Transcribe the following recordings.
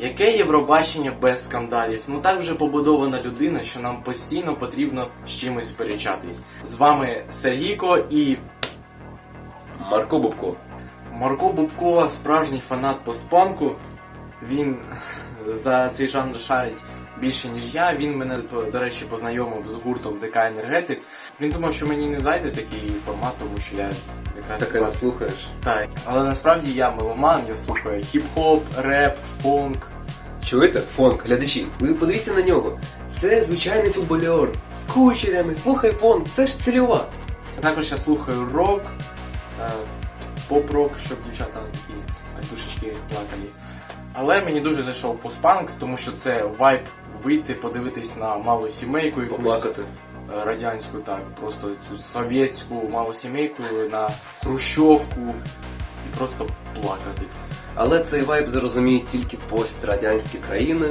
Яке Євробачення без скандалів? Ну так вже побудована людина, що нам постійно потрібно з чимось сперечатись. З вами Сергійко і Марко Бубко. Марко Бубко, справжній фанат постпанку. Він за цей жанр шарить більше, ніж я. Він мене, до речі, познайомив з гуртом ДК Енергетик. Він думав, що мені не зайде такий формат, тому що я якраз Таке не слухаєш. так. Але насправді я меломан, я слухаю хіп-хоп, реп, фонк. Чуєте? Фонк, глядачі, ви подивіться на нього. Це звичайний футбольор з кучерями, слухай фонк, це ж цільова. Також я слухаю рок, е, поп-рок, щоб дівчата такі душечки плакали. Але мені дуже зайшов постпанк, тому що це вайб вийти, подивитись на малу сімейку, якусь Поплакати. Радянську, так, просто цю совєтську малосімейку на хрущовку і просто плакати. Але цей вайб зрозуміють тільки пострадянські країни.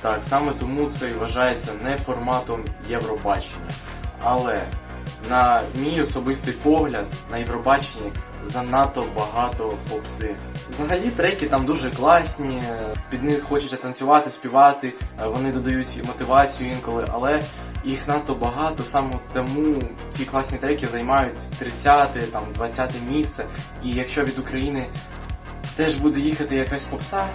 Так, саме тому це і вважається не форматом Євробачення. Але на мій особистий погляд, на Євробаченні занадто багато попси. Взагалі треки там дуже класні, під них хочеться танцювати, співати, е, вони додають мотивацію інколи, але їх надто багато, саме тому ці класні треки займають 30 там 20 місце. І якщо від України теж буде їхати якась попса,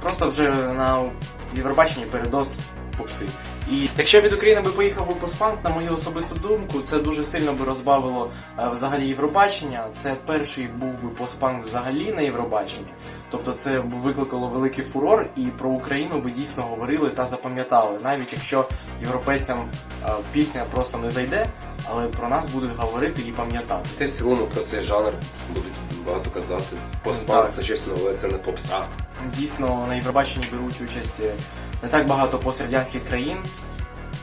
просто вже на Євробаченні передос попси. І якщо від України би поїхав би постпанк, на мою особисту думку, це дуже сильно би розбавило е, взагалі Євробачення. Це перший був би постпанк взагалі на Євробаченні. Тобто це викликало великий фурор, і про Україну би дійсно говорили та запам'ятали, навіть якщо європейцям е, пісня просто не зайде, але про нас будуть говорити і пам'ятати. Та й в цілому про цей жанр будуть багато казати. Постпанк це щось нове, це не попса. Дійсно, на Євробаченні беруть участь е, не так багато пострадянських країн.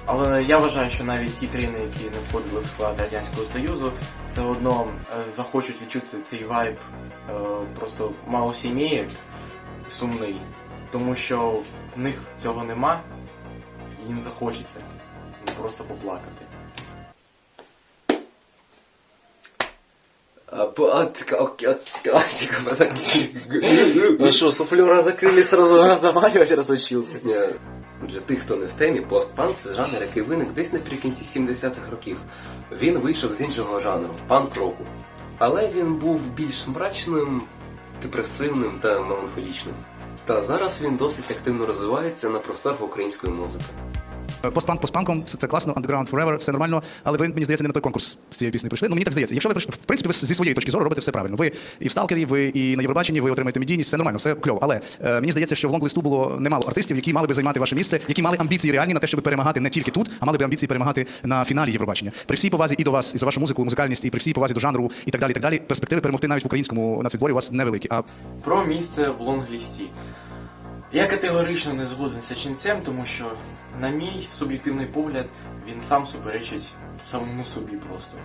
Але я вважаю, що навіть ті країни, які не входили в склад Радянського Союзу, все одно е, захочуть відчути цей вайб е, просто малосім'єк сумний, тому що в них цього нема, і їм захочеться просто поплакати. Ну що, суфлера закрили, сразу разговаривать разучился. Для тих, хто не в темі, постпанк це жанр, який виник десь наприкінці 70-х років. Він вийшов з іншого жанру панк-року. Але він був більш мрачним, депресивним та меланхолічним. Та зараз він досить активно розвивається на просторах української музики. Постпанк постпанком, все це класно, Underground Forever, все нормально, але ви, мені здається, не на той конкурс з цією піснею прийшли. Ну мені так здається. Якщо ви прийшли, в принципі, ви зі своєї точки зору робите все правильно. Ви і в Сталкері, ви і на Євробаченні, ви отримаєте медійність, все нормально, все кльово. Але е, мені здається, що в лонглисту було немало артистів, які мали би займати ваше місце, які мали амбіції реальні на те, щоб перемагати не тільки тут, а мали би амбіції перемагати на фіналі Євробачення. При всій повазі і до вас, і за вашу музику, музикальність, і при всій повазі до жанру, і так далі. І так далі. Перспективи перемогти навіть в українському нацвідборі у вас невеликі. А Про місце в лонглісті. Я категорично не згоден з ченцем, тому що, на мій суб'єктивний погляд, він сам суперечить самому собі просто.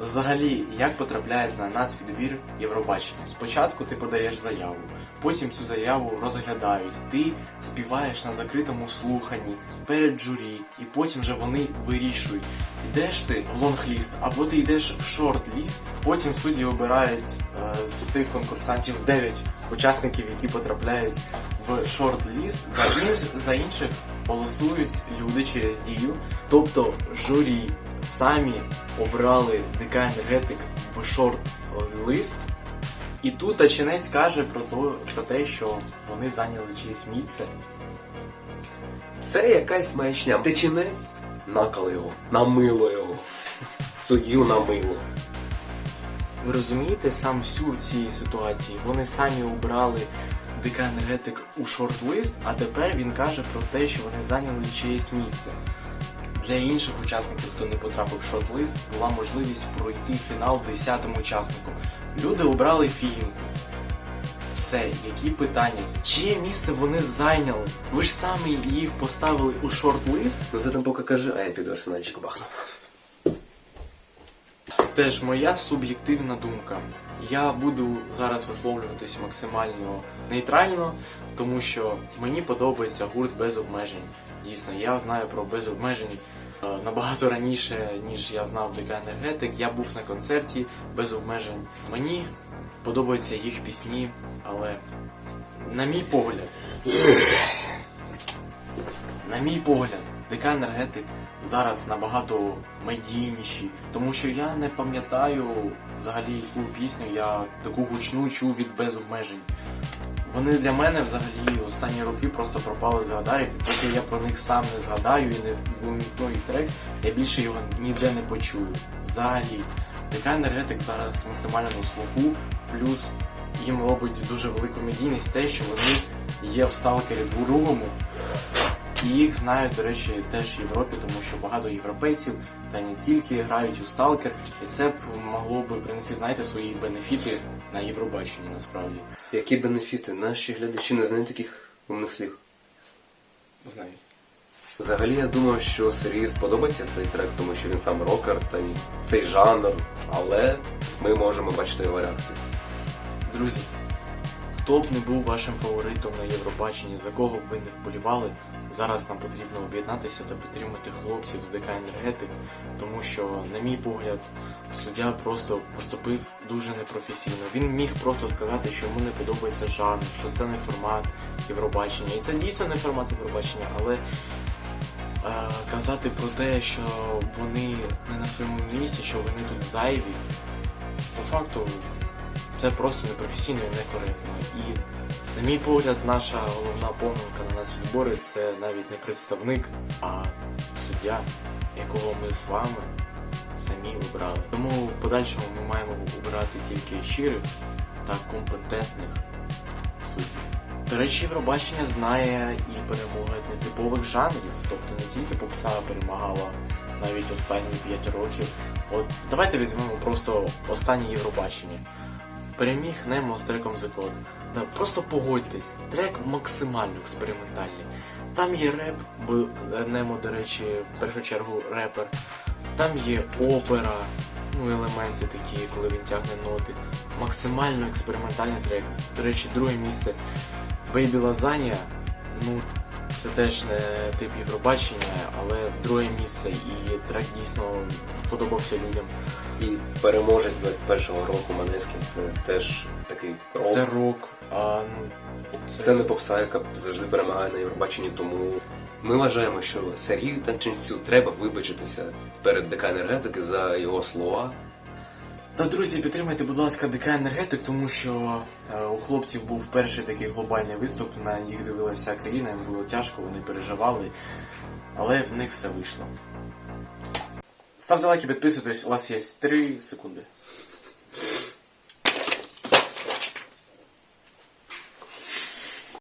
Взагалі, як потрапляють на нацвідбір Євробачення? Спочатку ти подаєш заяву, потім цю заяву розглядають, ти співаєш на закритому слуханні перед журі, і потім вже вони вирішують, йдеш ти в лонгліст або ти йдеш в шорт-ліст. Потім судді обирають е, з всіх конкурсантів 9 учасників, які потрапляють в шорт-ліст. За, інш, за інших голосують люди через дію. Тобто журі самі обрали ДК енергетик в шорт-лист. І тут Тачинець каже про, то, про те, що вони зайняли чиєсь місце. Це якась маячня. Течінець накали його, намило його. Суддю намило. Ви розумієте сам сюр цієї ситуації? Вони самі обрали ДК енергетик у шорт-лист, а тепер він каже про те, що вони зайняли чиєсь місце. Для інших учасників, хто не потрапив в шорт-лист, була можливість пройти фінал десятим учасником. Люди обрали фігінку. Все, які питання? Чиє місце вони зайняли? Ви ж самі їх поставили у шорт-лист? Ну ти там поки кажи, а я піду арсенальчик бахну. Теж моя суб'єктивна думка. Я буду зараз висловлюватись максимально нейтрально, тому що мені подобається гурт без обмежень. Дійсно, я знаю про без обмежень е, набагато раніше, ніж я знав ДК Енергетик. Я був на концерті без обмежень. Мені подобаються їх пісні, але на мій погляд, на мій погляд, ДК енергетик зараз набагато медійніші, тому що я не пам'ятаю взагалі яку пісню я таку гучну чув від без обмежень. Вони для мене взагалі останні роки просто пропали з радарів, і поки я про них сам не згадаю і не вмікну їх трек, я більше його ніде не почую. Взагалі, ДК енергетик зараз максимально на слуху, плюс їм робить дуже велику медійність те, що вони є в сталкері другому. І їх знають, до речі, теж в Європі, тому що багато європейців та не тільки грають у сталкер, і це б могло би принести, знаєте, свої бенефіти на Євробаченні насправді. Які бенефіти? Наші глядачі не знають таких умних слів. Знають. Взагалі я думав, що Сергію сподобається цей трек, тому що він сам рокер та й цей жанр, але ми можемо бачити його реакцію. Друзі, хто б не був вашим фаворитом на Євробаченні, за кого б ви не вболівали, зараз нам потрібно об'єднатися та підтримати хлопців з ДК енергетик, тому що, на мій погляд, суддя просто поступив дуже непрофесійно. Він міг просто сказати, що йому не подобається жанр, що це не формат Євробачення. І це дійсно не формат Євробачення, але е, казати про те, що вони не на своєму місці, що вони тут зайві, по факту це просто непрофесійно і некоректно. І, на мій погляд, наша головна помилка на нас відбори це навіть не представник, а суддя, якого ми з вами самі обрали. Тому в подальшому ми маємо обирати тільки щирих та компетентних суддів. До речі, Євробачення знає і перемоги нетипових жанрів, тобто не тільки попса перемагала навіть останні 5 років. От давайте візьмемо просто останнє Євробачення. Переміг Немо з треком The Code. Да, просто погодьтесь, трек максимально експериментальний. Там є реп, бо Немо, до речі, в першу чергу репер. Там є опера, ну елементи такі, коли він тягне ноти. Максимально експериментальний трек. До речі, друге місце Baby Lasagna, ну це теж не тип Євробачення, але друге місце і трек дійсно подобався людям. І переможець 21-го року Манескін це теж такий рок. Це рок, а ну Це не попса, яка завжди перемагає на Євробаченні, тому ми вважаємо, що Сергію Танченцю треба вибачитися перед ДК енергетики за його слова. Та друзі, підтримайте, будь ласка, ДК енергетик, тому що е, у хлопців був перший такий глобальний виступ, на їх дивилася вся країна, їм було тяжко, вони переживали, але в них все вийшло. Ставте лайки, підписуйтесь, у вас є 3 секунди.